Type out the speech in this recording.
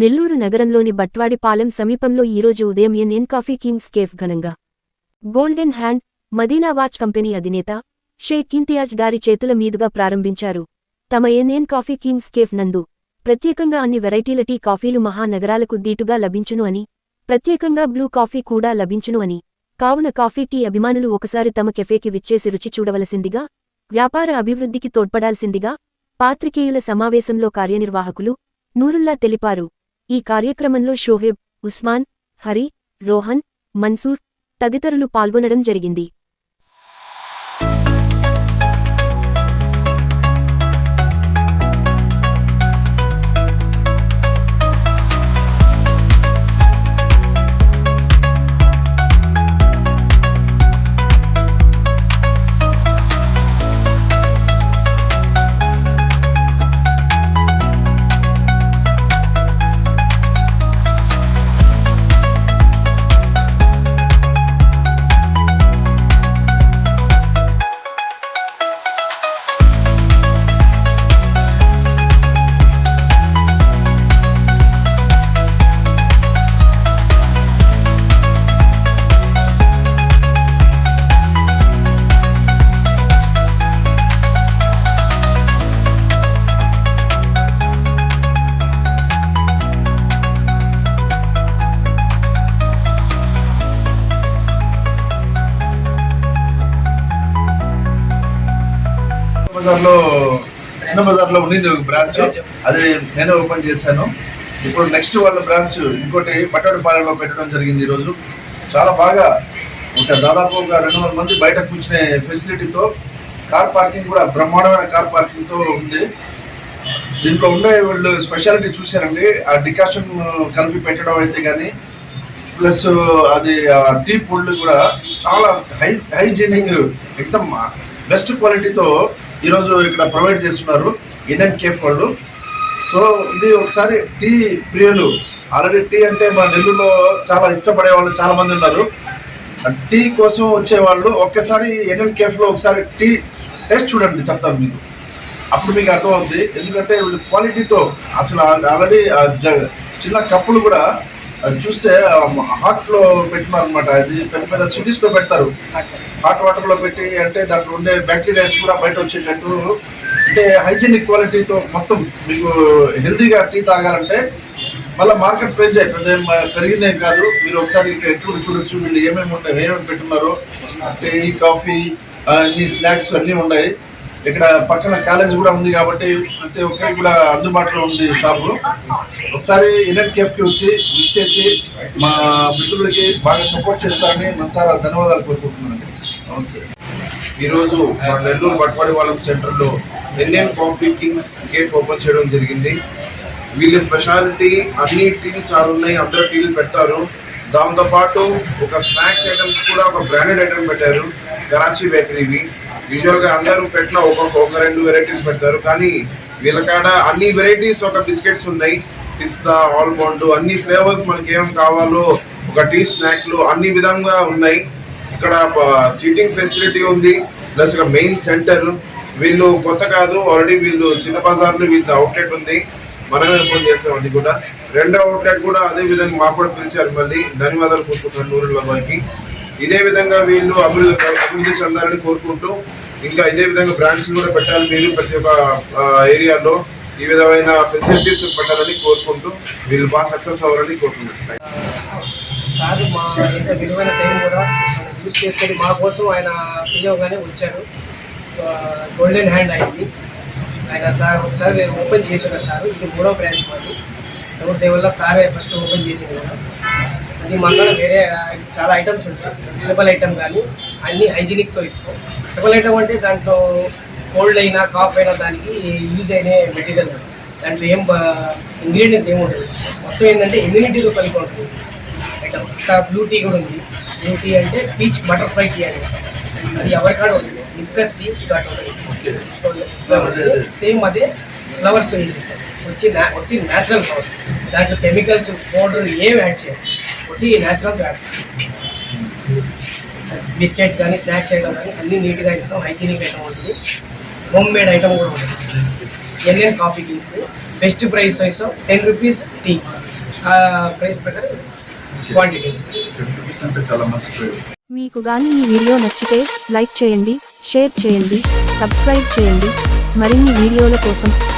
నెల్లూరు నగరంలోని బట్వాడిపాలెం సమీపంలో ఈరోజు ఉదయం ఎన్ఎన్ కాఫీ కింగ్స్ కేఫ్ ఘనంగా. Golden hand Madina watch company అధినేత షేక్ ఇంతియాజ్ గారి చేతుల మీదుగా ప్రారంభించారు. తమ ఎన్ఎన్ కాఫీ కింగ్స్ కేఫ్ నందు ప్రత్యేకంగా అన్ని వెరైటీల టీ కాఫీలు మహానగరాలకు దీటుగా లభించును అని ప్రత్యేకంగా బ్లూ కాఫీ కూడా లభించును అని కావున కాఫీ టీ అభిమానులు ఒకసారి తమ కెఫేకి విచ్చేసి రుచి చూడవలసిందిగా వ్యాపార అభివృద్ధికి తోడ్పడాల్సిందిగా పాత్రికేయుల సమావేశంలో కార్యనిర్వాహకులు నూరుల్లా తెలిపారు. ఈ కార్యక్రమంలో షోహెబ్ ఉస్మాన్ హరి రోహన్ మన్సూర్ తదితరులు పాల్గొనడం జరిగింది. బజార్లో చిన్న బజార్లో ఉన్నింది ఒక బ్రాంచ్. అది నేను ఓపెన్ చేశాను. ఇప్పుడు నెక్స్ట్ వాళ్ళ బ్రాంచ్ ఇంకోటి పట్టడపాలెంలో పెట్టడం జరిగింది ఈరోజు. చాలా బాగా ఒక దాదాపు ఒక రెండు వందల మంది బయట కూర్చునే ఫెసిలిటీతో కార్ పార్కింగ్ కూడా బ్రహ్మాండమైన కార్ పార్కింగ్తో ఉంది. దీంట్లో ఉండే వీళ్ళు స్పెషాలిటీ చూశారండి. ఆ డికాషన్ కలిపి పెట్టడం అయితే కానీ ప్లస్ అది టీ పొళ్ళు కూడా చాలా హై హైజీనిక్ ఎక్దమ్ బెస్ట్ క్వాలిటీతో ఈరోజు ఇక్కడ ప్రొవైడ్ చేస్తున్నారు ఇండియన్ కేఫ్ వాళ్ళు. సో ఇది ఒకసారి టీ ప్రియులు. ఆల్రెడీ టీ అంటే మా నెల్లూరులో చాలా ఇష్టపడే వాళ్ళు చాలా మంది ఉన్నారు. ఆ టీ కోసం వచ్చేవాళ్ళు ఒక్కసారి ఇండియన్ కేఫ్లో ఒకసారి టీ టేస్ట్ చూడండి చెప్తాను మీకు. అప్పుడు మీకు అర్థమవుతుంది ఎందుకంటే వీళ్ళు క్వాలిటీతో అసలు ఆల్రెడీ చిన్న కప్పులు కూడా అది చూస్తే హాట్లో పెట్టినారు అనమాట అది పెద్ద పెద్ద సిటీస్లో పెడతారు. హాట్ వాటర్లో పెట్టి అంటే దాంట్లో ఉండే బ్యాక్టీరియాస్ కూడా బయట వచ్చేటట్టు. అంటే హైజీనిక్ క్వాలిటీతో మొత్తం మీకు హెల్తీగా టీ తాగాలంటే మళ్ళీ మార్కెట్ ప్రైస్ పెద్ద ఏం పెరిగిందేం కాదు. మీరు ఒకసారి ఎక్కువ చూడొచ్చు. వీళ్ళు ఏమేమి ఉన్నాయి ఏమేమి పెట్టున్నారు టీ కాఫీ అన్ని స్నాక్స్ అన్నీ ఉన్నాయి. ఇక్కడ పక్కన కాలేజ్ కూడా ఉంది కాబట్టి ప్రతి ఒక్కరికి కూడా అందుబాటులో ఉంది షాపు. ఒకసారి ఇనెట్ కేఫ్ వచ్చి విచ్చేసి మా మిత్రులకి బాగా సపోర్ట్ చేస్తారని మనసారా ధన్యవాదాలు కోరుకుంటున్నాను. నమస్తే. ఈరోజు మన నెల్లూరు బట్వాడిపాలెం సెంటర్లో Indian coffee kings cafe open చేయడం జరిగింది. వీళ్ళ స్పెషాలిటీ అన్ని టీలు చాలా ఉన్నాయి అందరూ టీలు పెట్టారు. దాంతోపాటు ఒక స్నాక్స్ ఐటమ్స్ కూడా ఒక బ్రాండెడ్ ఐటమ్ పెట్టారు కరాచీ బేకరీవి. యూజువల్గా అందరూ పెట్టిన ఒక్కొక్క ఒక రెండు వెరైటీస్ పెడతారు. కానీ వీళ్ళ కాడ అన్ని వెరైటీస్ ఒక బిస్కెట్స్ ఉన్నాయి. పిస్తా ఆల్మండ్ అన్ని ఫ్లేవర్స్ మనకి ఏం కావాలో ఒక టీ స్నాక్లు అన్ని విధంగా ఉన్నాయి. ఇక్కడ సీటింగ్ ఫెసిలిటీ ఉంది. ప్లస్ ఇక్కడ మెయిన్ సెంటర్ వీళ్ళు కొత్త కాదు. ఆల్రెడీ వీళ్ళు చిన్న బజార్లో వీళ్ళ అవుట్లెట్ ఉంది. మనమే ఓపెన్ చేస్తాం అది కూడా. రెండో అవుట్లెట్ కూడా అదే విధంగా మాకు కూడా పిలిచారు మళ్ళీ. ధన్యవాదాలు కోరుకుంటున్నాను నూరుల వారికి ఇదే విధంగా వీళ్ళు అభివృద్ధి అభివృద్ధి చెందాలని కోరుకుంటూ ఇంకా ఇదే విధంగా బ్రాంచ్లు కూడా పెట్టాలి మీరు ప్రతి ఒక్క ఏరియాలో ఈ విధమైన ఫెసిలిటీస్ పెట్టాలని కోరుకుంటూ వీళ్ళు బాగా సక్సెస్ అవ్వాలని కోరుకుంటున్నాను. సార్ మా ఇంత విలువైన టైం కూడా యూజ్ చేసుకొని మా కోసం ఆయన పిలవగానే వచ్చాడు. గోల్డెన్ హ్యాండ్ అయింది ఆయన సార్ ఒకసారి ఓపెన్ చేసి ఉన్నారు సార్. ఇది మూడో బ్రాంచ్ మాది. ఎవరి దేని వల్ల సారే ఫస్ట్ ఓపెన్ చేసింది కదా. అది మళ్ళీ వేరే చాలా ఐటమ్స్ ఉంటాయి. ట్రిపుల్ ఐటమ్ కానీ అన్ని హైజీనిక్తో ఇస్తాం. ట్రిపుల్ ఐటమ్ అంటే దాంట్లో కోల్డ్ అయినా కాఫ్ అయినా దానికి యూజ్ అయిన మెటీరియల్ దాంట్లో ఏం ఇంగ్రీడియంట్స్ ఏమి ఉండదు. మొత్తం ఏంటంటే ఇమ్యూనిటీతో కలిపి ఉంటుంది ఐటమ్ ఇంకా బ్లూ టీ కూడా ఉంది. బ్లూ టీ అంటే పీచ్ బటర్ఫ్లై టీ అని అది ఎవరికాడ ఉంటుంది ఇంప్రెస్ టీ ఘాట్ ఉంటుంది సేమ్ అదే. ఫ్లవర్స్ వేసిస్తాం వచ్చి నా- ఒట్టి న్యాచురల్ ఫ్లవర్స్ దాంట్లో కెమికల్స్ పౌడర్ ఏం యాడ్ చేయాలి ఒట్టి న్యాచురల్ యాడ్ చేయాలి బిస్కెట్స్ కానీ స్నాక్స్ ఐటమ్ కానీ అన్ని నీట్గా ఇస్తాం. హైజీనిక్ ఐటమ్ ఉంటుంది. హోమ్ మేడ్ ఐటమ్ కూడా ఉంటుంది. NN coffee kings best price ఇస్తాం టెన్ రూపీస్ టీ ఆ ప్రైస్ ప్రకారం క్వాంటిటీ మీకు గాని ఈ వీడియో నచ్చితే లైక్ చేయండి షేర్ చేయండి సబ్స్క్రైబ్ చేయండి. మరిన్ని వీడియోల కోసం